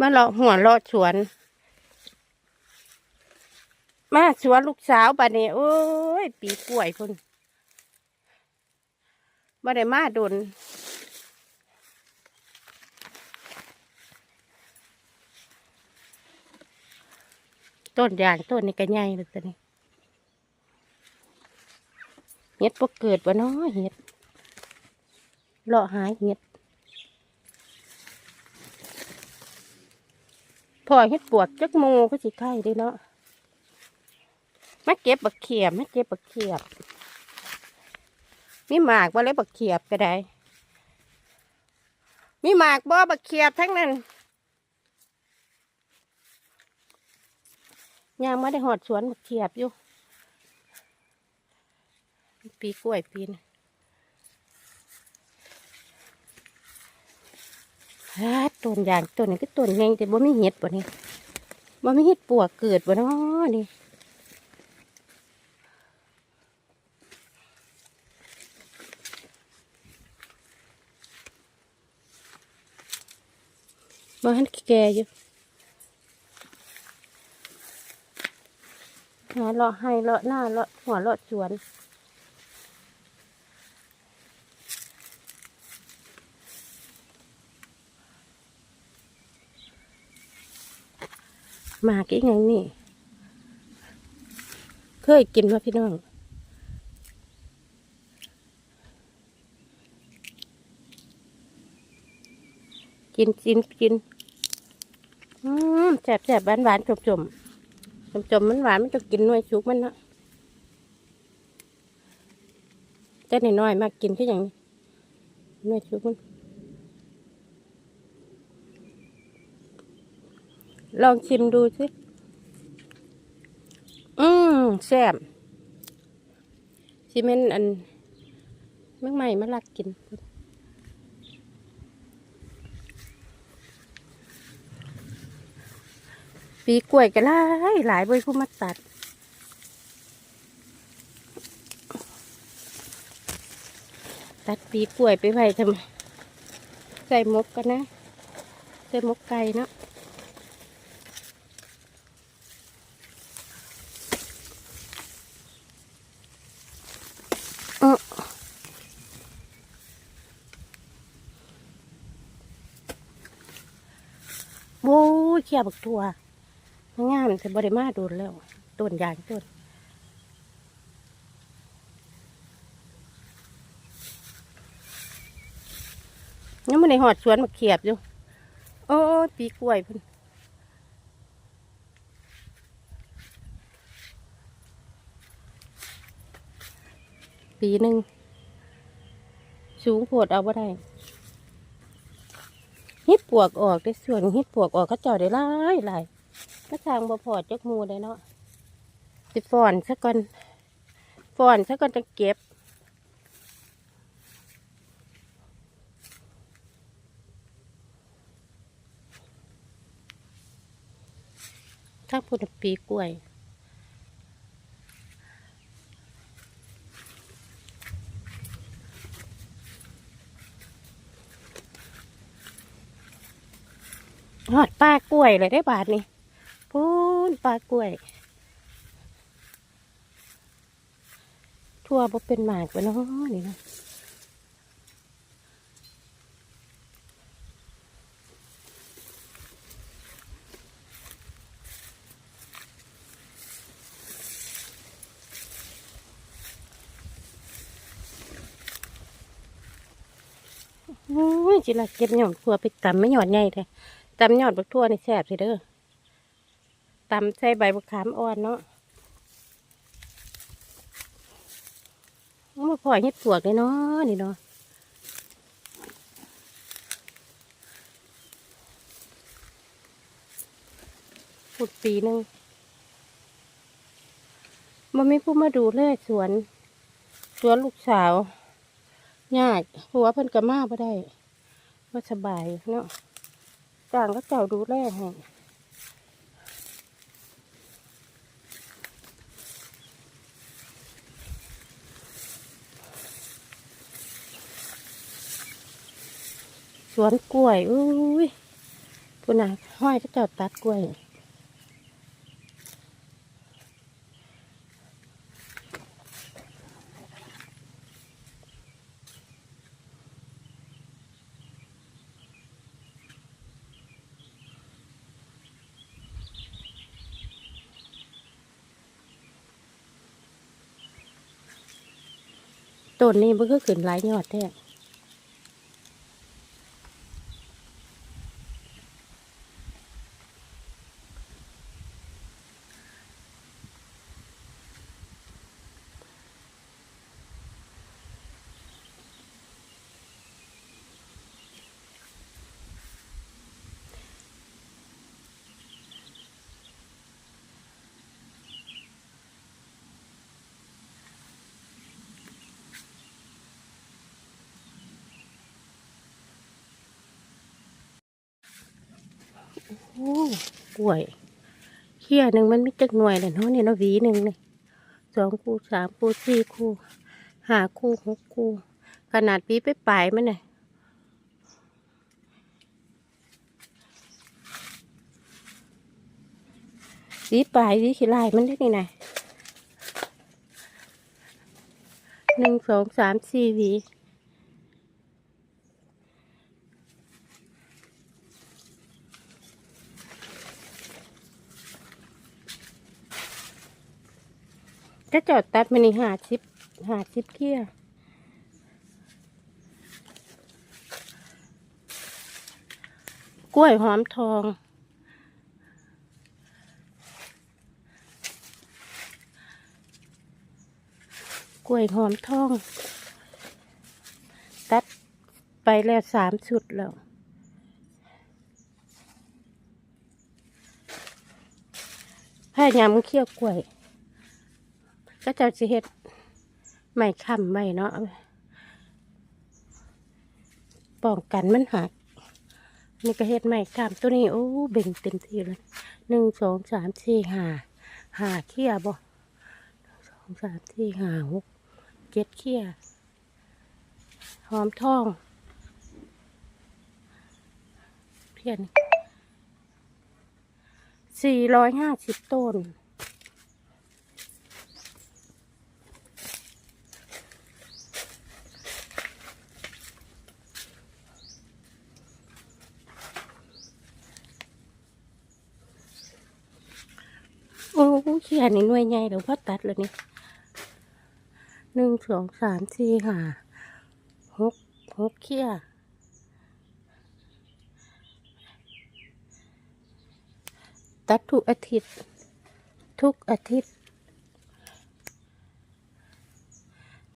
มาเลาะหัวเลาะสวน มาสวนลูกสาวบัดนี้โอ้ย ปีกล้วยพุ่นบ่ได้มาดนต้นยางต้นนี้ก็ใหญ่เลยตัวนี้เห็ดพวกเกิดวะเนาะเห็ดเลาะหายเห็ด พอเห็ดปวกจักโมก็สิไข่เด้เนาะมาเก็บบักเขียบมาเก็บบักเขียบมีหมากบ่เลยบักเขียบก็ได้มีหมากบ่บักเขียบทั้งนั้นยังไม่ได้หอดสวนบักเขียบอยู่ ปีกล้วยปีน ฮาต้นยางต้นนี้ก็ต้นใหญ่แต่บ่มีเห็ดบ่นี่บ่มีเห็ดปวกเกิดบ่เนาะนี่บ่หันแก่อยู่หาเลาะให้เลาะหน้าเลาะหัวเลาะสวน มากอีกอย่างนี่ เคยกินว่าพี่น้องกินกินกินอืมแสบแสบหวานหวานจมจมจมจมมันหวานมันจะกินหน่วยชุกมันเนาะแต่น้อยๆมากกินแค่อย่างนี้หน่วยชุกมัน ลองชิมดูสิ อืมแซ่บชิเมนอันเมื่อใหม่มาลักกิน ปีกล้วยก็หลายหลายเว้ยผู้มาตัดตัดปีกล้วยไปไว้ทำไมใส่มกกันนะ ใส่มกไก่เนาะ เออโอ้ ยเขียบักตัวงามแต่บริมาโดนแล้วต้นยางต้นยังไม่ในหอดสวนมาเขียบอยู่ โอ้ปีกล้วยพุ่นปีหนึ่งสูงโพดเอาบ่ได้ ฮิตปวกออกได้ส่วนฮิตปวกออกเขาเจ้าได้หลายหลายก็ทางบ่พอจักมูได้เนาะสิฟอนซะก่อนฟอนซะก่อนจะเก็บถ้าพูดปีกล้วย หอดปลากล้วยเลยได้บาทนี่พูนปลากล้วย ทั่วบ่เป็นหมากไปเนาะนี่นะโอ้ยจิละเก็บหย่อนทั่วไปตำไม่หย่อนใหญ่เลย ตำยอนบักทั่วนี่แซ่บสิเด้อตำใส่ใบบักขามอ่อนเนาะมาพอเฮ็ดปวกเลยเนาะนี่เนาะปุดปีหนึ่งมันไม่พูดมาดูแลสวน สวนลูกสาวยากหัวาเพิ่นกะมาบ่ได้ว่าสบายเนาะ จ้างก็เจ้าดูแลให้สวนกล้วย อุ้ยผคุณน่ะห้อยก็เจ้าตัดกล้วย ต้นนี้มันก็ขึ้นหลายยอดแท้ กล้วยเขี้ยหนึ่งมันมีจักหน่วยเลยเนาะนี่เนาะหวีหนึ่งนี่สองคู่สามคู่สี่คู่ห้าคู่หกคู่ ขนาดปีไปปลายมันเนี่ยสีปลายสีขี้ลายมันได้นี่ไงหนึ่งสองสามสี่หวี ก็จอดตัดมันนี่หาชิปหาชิปเกี้ยกล้วยหอมทองกล้วยหอมทอง ตัดไปแล้วสามชุดแล้วพยายามเคี่ยวกล้วย ก็จะสิเฮ็ดไม่ค้ำไว้เนาะป้องกันมันหัก นี่ก็เฮ็ดไม่ค้ำตัวนี้โอ้เบ่งเต็มที่เลยหนึ่งสองสามสี่ห้าห้าเขี้ยบ่สองสามสี่ห้าหกเจ็ดเขี้ยหอมทองเพียนสี่ร้อยห้าสิบต้น โอ้ เขียนนี่หน่วยใหญ่เดี๋ยวพ่อตัดเลยนี่หนึ่งสองสามสี่ห้าหกหกเขี้ยตัดทุกอาทิตย์ ทุกอาทิตย์